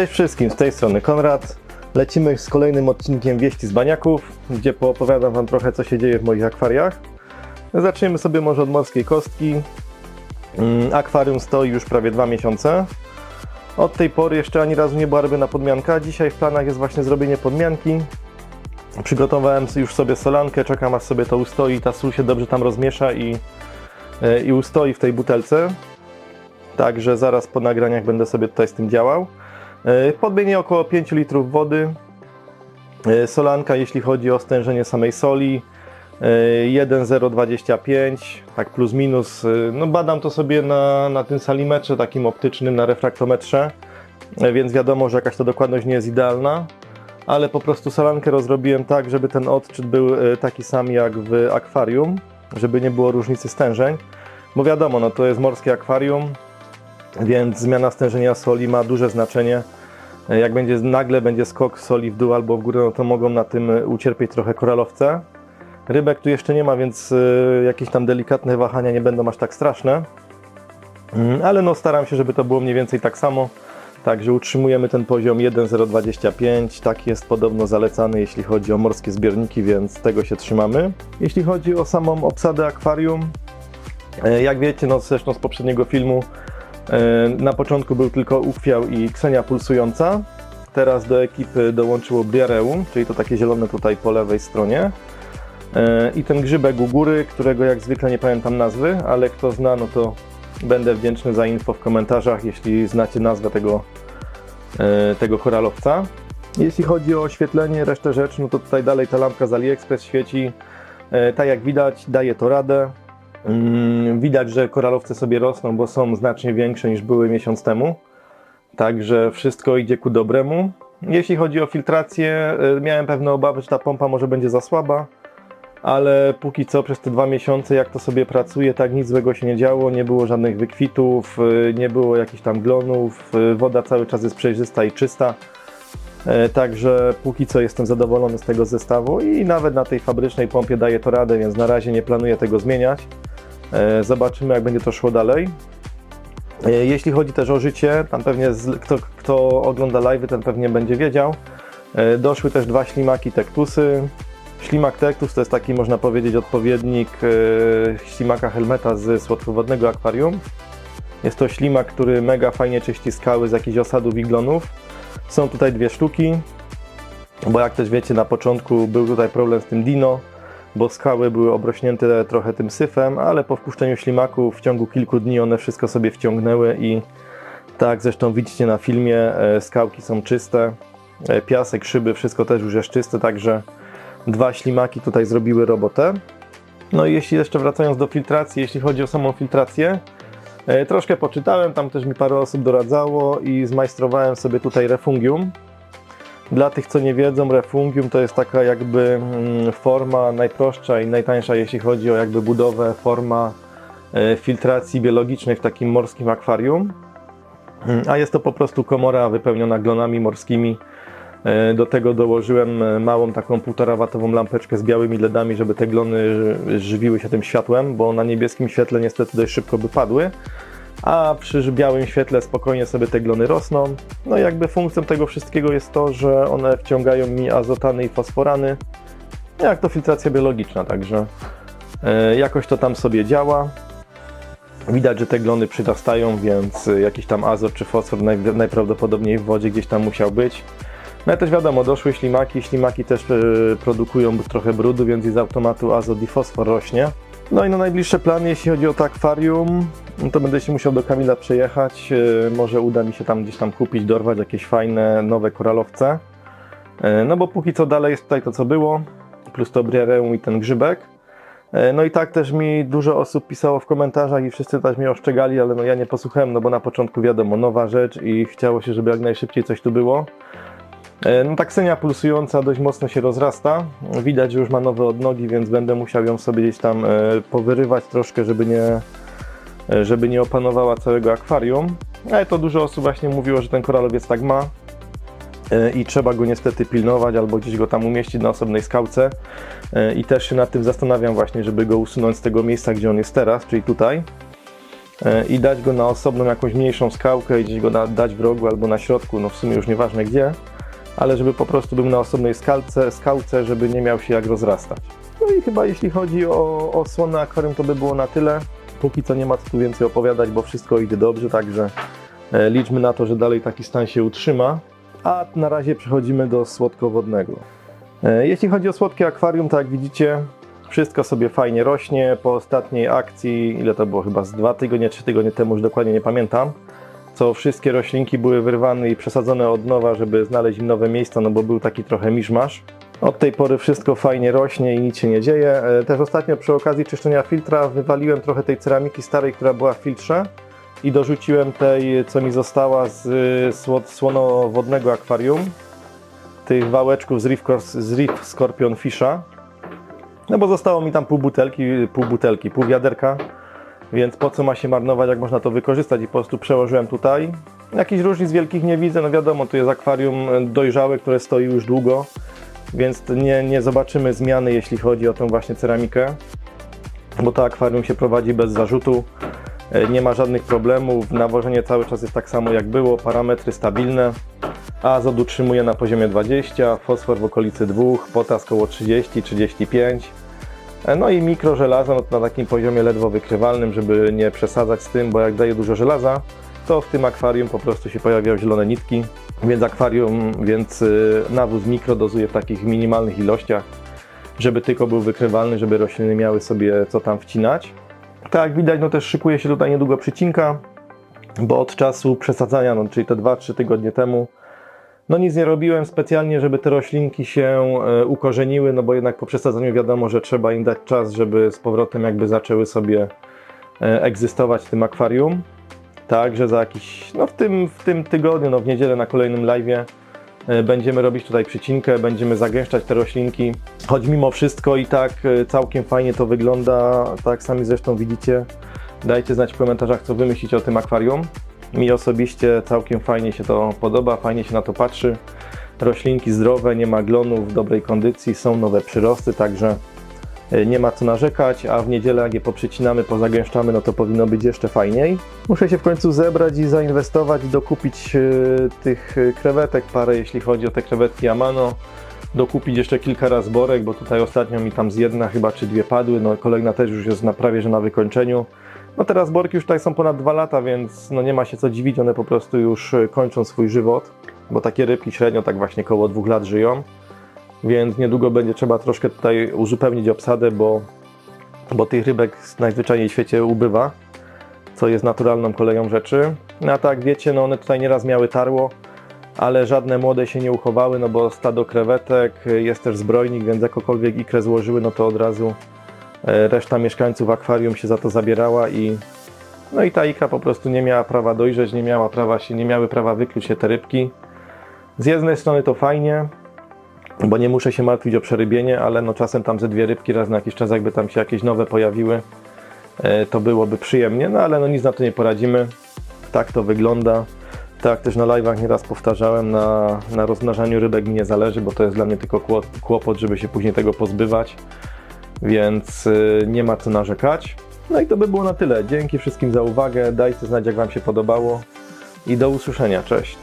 Cześć wszystkim, z tej strony Konrad. Lecimy z kolejnym odcinkiem Wieści z Baniaków, gdzie poopowiadam Wam trochę, co się dzieje w moich akwariach. Zaczniemy sobie może od morskiej kostki. Mm, Akwarium stoi już prawie dwa miesiące. Od tej pory jeszcze ani razu nie była robiona podmianka. Dzisiaj w planach jest właśnie zrobienie podmianki. Przygotowałem już sobie solankę, czekam aż sobie to ustoi, ta sól się dobrze tam rozmiesza i, e, i ustoi w tej butelce. Także zaraz po nagraniach będę sobie tutaj z tym działał. E, Podmienię około 5 litrów wody. E, Solanka, jeśli chodzi o stężenie samej soli, e, 1,025, tak plus minus. E, No badam to sobie na, na tym salimetrze takim optycznym, na refraktometrze, e, więc wiadomo, że jakaś to dokładność nie jest idealna, ale po prostu solankę rozrobiłem tak, żeby ten odczyt był e, taki sam jak w akwarium, żeby nie było różnicy stężeń, bo wiadomo, no to jest morskie akwarium, więc zmiana stężenia soli ma duże znaczenie. Jak będzie nagle będzie skok soli w dół albo w górę, no to mogą na tym ucierpieć trochę koralowce. Rybek tu jeszcze nie ma, więc y, jakieś tam delikatne wahania nie będą aż tak straszne. Mm, Ale no staram się, żeby to było mniej więcej tak samo. Także utrzymujemy ten poziom 1,025. Tak jest podobno zalecany, jeśli chodzi o morskie zbiorniki, więc tego się trzymamy. Jeśli chodzi o samą obsadę akwarium, e, jak wiecie, no zresztą z poprzedniego filmu, Na początku był tylko uchwiał i ksenia pulsująca. Teraz do ekipy dołączyło Biareum, czyli to takie zielone tutaj po lewej stronie. E, I ten grzybek u góry, którego jak zwykle nie pamiętam nazwy, ale kto zna, no to będę wdzięczny za info w komentarzach, jeśli znacie nazwę tego, e, tego koralowca. Jeśli chodzi o oświetlenie, resztę rzeczy, no to tutaj dalej ta lampka z AliExpress świeci. E, Tak jak widać, daje to radę. Mm, Widać, że koralowce sobie rosną, bo są znacznie większe niż były miesiąc temu. Także wszystko idzie ku dobremu. Jeśli chodzi o filtrację, y, miałem pewne obawy, że ta pompa może będzie za słaba, ale póki co przez te dwa miesiące, jak to sobie pracuje, tak nic złego się nie działo. Nie było żadnych wykwitów, y, nie było jakichś tam glonów, y, woda cały czas jest przejrzysta i czysta. E, Także póki co jestem zadowolony z tego zestawu i nawet na tej fabrycznej pompie daje to radę, więc na razie nie planuję tego zmieniać. E, Zobaczymy, jak będzie to szło dalej. E, Jeśli chodzi też o życie, tam pewnie z, kto, kto ogląda live, ten pewnie będzie wiedział. E, Doszły też dwa ślimaki tektusy. Ślimak tektus to jest taki, można powiedzieć, odpowiednik ślimaka helmeta z słodkowodnego akwarium. Jest to ślimak, który mega fajnie czyści skały z jakichś osadów i glonów. Są tutaj dwie sztuki, bo jak też wiecie, na początku był tutaj problem z tym dino, bo skały były obrośnięte trochę tym syfem, ale po wpuszczeniu ślimaków w ciągu kilku dni one wszystko sobie wciągnęły i tak zresztą widzicie na filmie, e, skałki są czyste, e, piasek, szyby, wszystko też już jest czyste, także dwa ślimaki tutaj zrobiły robotę. No i jeśli jeszcze wracając do filtracji, jeśli chodzi o samą filtrację, e, troszkę poczytałem, tam też mi parę osób doradzało i zmajstrowałem sobie tutaj refungium. Dla tych, co nie wiedzą, refungium to jest taka jakby mm, forma najprostsza i najtańsza, jeśli chodzi o jakby budowę, forma e, filtracji biologicznej w takim morskim akwarium. Mm, A jest to po prostu komora wypełniona glonami morskimi. E, Do tego dołożyłem e, małą taką 1,5 watową lampeczkę z białymi LEDami, żeby te glony ży- żywiły się tym światłem, bo na niebieskim świetle niestety dość szybko by padły a przy białym świetle spokojnie sobie te glony rosną. No i jakby funkcją tego wszystkiego jest to, że one wciągają mi azotany i fosforany, jak to filtracja biologiczna, także e, jakoś to tam sobie działa. Widać, że te glony przyrastają, więc jakiś tam azot czy fosfor naj, najprawdopodobniej w wodzie gdzieś tam musiał być. No ale też wiadomo, doszły ślimaki, ślimaki też e, produkują trochę brudu, więc i z automatu azot i fosfor rośnie. No i na najbliższe plany, jeśli chodzi o to akwarium, no to będę się musiał do Kamila przejechać. E, Może uda mi się tam gdzieś tam kupić, dorwać jakieś fajne, nowe koralowce. E, No bo póki co dalej jest tutaj to, co było, plus to briareum i ten grzybek. E, No i tak też mi dużo osób pisało w komentarzach i wszyscy też mnie oszczegali, ale no ja nie posłuchałem, no bo na początku wiadomo, nowa rzecz i chciało się, żeby jak najszybciej coś tu było. No ta ksenia pulsująca dość mocno się rozrasta. Widać, że już ma nowe odnogi, więc będę musiał ją sobie gdzieś tam powyrywać troszkę, żeby nie, żeby nie opanowała całego akwarium. Ale to dużo osób właśnie mówiło, że ten koralowiec tak ma e, i trzeba go niestety pilnować albo gdzieś go tam umieścić na osobnej skałce. E, I też się nad tym zastanawiam właśnie, żeby go usunąć z tego miejsca, gdzie on jest teraz, czyli tutaj e, i dać go na osobną jakąś mniejszą skałkę gdzieś go dać w rogu albo na środku, no w sumie już nieważne gdzie, ale żeby po prostu był na osobnej skalce, skałce, żeby nie miał się jak rozrastać. No i chyba jeśli chodzi o, o słone akwarium, to by było na tyle. Póki co nie ma co tu więcej opowiadać, bo wszystko idzie dobrze, także e, liczmy na to, że dalej taki stan się utrzyma. A na razie przechodzimy do słodkowodnego. E, Jeśli chodzi o słodkie akwarium, tak jak widzicie, wszystko sobie fajnie rośnie. Po ostatniej akcji, ile to było chyba z dwa tygodnie, trzy tygodnie temu, już dokładnie nie pamiętam, co wszystkie roślinki były wyrwane i przesadzone od nowa, żeby znaleźć im nowe miejsca, no bo był taki trochę miszmasz. Od tej pory wszystko fajnie rośnie i nic się nie dzieje. E, Też ostatnio przy okazji czyszczenia filtra wywaliłem trochę tej ceramiki starej, która była w filtrze i dorzuciłem tej, co mi została z sło- słonowodnego akwarium, tych wałeczków z Reef, z Reef Scorpion Fisha. No bo zostało mi tam pół butelki, pół butelki, pół wiaderka, więc po co ma się marnować, jak można to wykorzystać i po prostu przełożyłem tutaj. Jakichś różnic wielkich nie widzę, no wiadomo, tu jest akwarium dojrzałe, które stoi już długo, więc nie, nie zobaczymy zmiany, jeśli chodzi o tą właśnie ceramikę, bo to akwarium się prowadzi bez zarzutu, e, nie ma żadnych problemów, nawożenie cały czas jest tak samo jak było, parametry stabilne, azot utrzymuje na poziomie 20, fosfor w okolicy 2, potas koło 30-35, E, no i mikrożelazo no na takim poziomie ledwo wykrywalnym, żeby nie przesadzać z tym, bo jak daje dużo żelaza, to w tym akwarium po prostu się pojawiają zielone nitki, więc akwarium, więc y, nawóz mikro dozuje w takich minimalnych ilościach, żeby tylko był wykrywalny, żeby rośliny miały sobie co tam wcinać. Tak jak widać, no też szykuje się tutaj niedługo przycinka, bo od czasu przesadzania, no, czyli te 2-3 tygodnie temu, no nic nie robiłem specjalnie, żeby te roślinki się e, ukorzeniły, no bo jednak po przesadzeniu wiadomo, że trzeba im dać czas, żeby z powrotem jakby zaczęły sobie e, egzystować w tym akwarium. Także za jakiś, no w tym, w tym tygodniu, no w niedzielę na kolejnym live'ie e, będziemy robić tutaj przycinkę, będziemy zagęszczać te roślinki. Choć mimo wszystko i tak e, całkiem fajnie to wygląda, tak sami zresztą widzicie. Dajcie znać w komentarzach, co wy myślicie o tym akwarium. Mi osobiście całkiem fajnie się to podoba, fajnie się na to patrzy. Roślinki zdrowe, nie ma glonów, w dobrej kondycji, są nowe przyrosty, także nie ma co narzekać, a w niedzielę jak je poprzycinamy, pozagęszczamy, no to powinno być jeszcze fajniej. Muszę się w końcu zebrać i zainwestować dokupić e, tych e, krewetek parę, jeśli chodzi o te krewetki Amano. Dokupić jeszcze kilka razborek, bo tutaj ostatnio mi tam z jedna chyba czy dwie padły, no kolejna też już jest na prawie, że na wykończeniu. No te razborki już tutaj są ponad dwa lata, więc no nie ma się co dziwić, one po prostu już e, kończą swój żywot, bo takie rybki średnio tak właśnie koło dwóch lat żyją, więc niedługo będzie trzeba troszkę tutaj uzupełnić obsadę, bo, bo tych rybek najzwyczajniej w świecie ubywa, co jest naturalną koleją rzeczy. No a tak wiecie, no one tutaj nieraz miały tarło, ale żadne młode się nie uchowały, no bo stado krewetek, jest też zbrojnik, więc jakokolwiek ikrę złożyły, no to od razu E, Reszta mieszkańców akwarium się za to zabierała i no i ta ikra po prostu nie miała prawa dojrzeć, nie miała prawa się, nie miały prawa wykluć się te rybki. Z jednej strony to fajnie, bo nie muszę się martwić o przerybienie, ale no czasem tam ze dwie rybki raz na jakiś czas jakby tam się jakieś nowe pojawiły, e, to byłoby przyjemnie, no ale no nic na to nie poradzimy. Tak to wygląda. Tak też na live'ach nieraz powtarzałem, na, na rozmnażaniu rybek mi nie zależy, bo to jest dla mnie tylko kło- kłopot, żeby się później tego pozbywać więc y, nie ma co narzekać. No i to by było na tyle. Dzięki wszystkim za uwagę. Dajcie znać, jak Wam się podobało i do usłyszenia. Cześć.